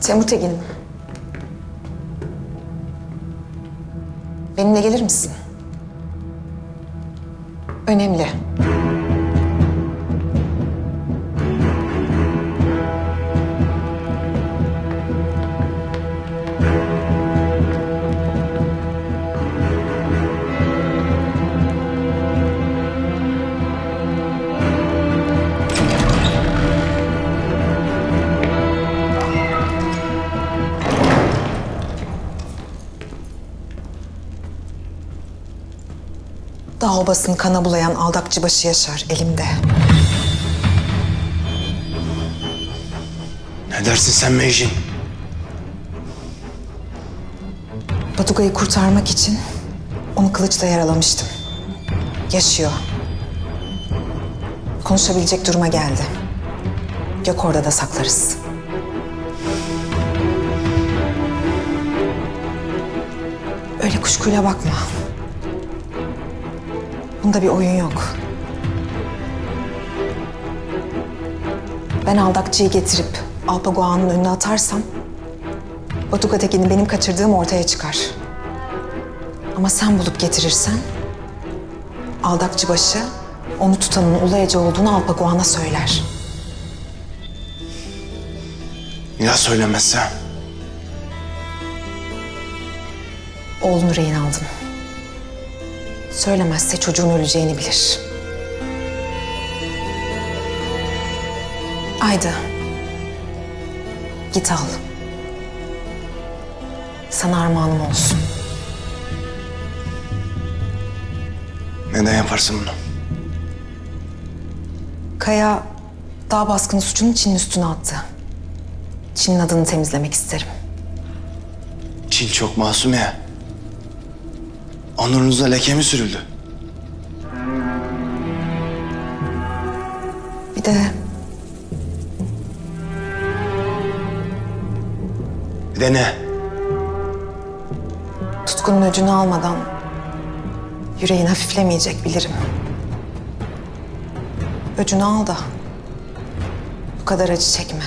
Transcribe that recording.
Temur Tekin. Benimle gelir misin? Önemli. Dağ obasını kana bulayan aldakçı başı Yaşar elimde. Ne dersin sen Mecin? Batuga'yı kurtarmak için onu kılıçla yaralamıştım. Yaşıyor. Konuşabilecek duruma geldi. Gök orada da saklarız. Öyle kuşkuyla bakma. Bunda bir oyun yok. Ben aldakçıyı getirip Alpagoğan'ın önüne atarsam Batuka Tekin'i benim kaçırdığım ortaya çıkar. Ama sen bulup getirirsen aldakçı başı onu tutanın Ulayacı olduğunu Alpagoğan'a söyler. Ya söylemezse? Oğlunu rehin aldım. Söylemezse çocuğun öleceğini bilir. Ayda. Git al. Sana armağanım olsun. Neden yaparsın bunu? Kaya dağ baskını suçunu Çin'in üstüne attı. Çin'in adını temizlemek isterim. Çin çok masum ya. Onurunuza leke mi sürüldü? Bir de Bir de ne? tutkunun öcünü almadan yüreğin hafiflemeyecek bilirim. Öcünü al da bu kadar acı çekme.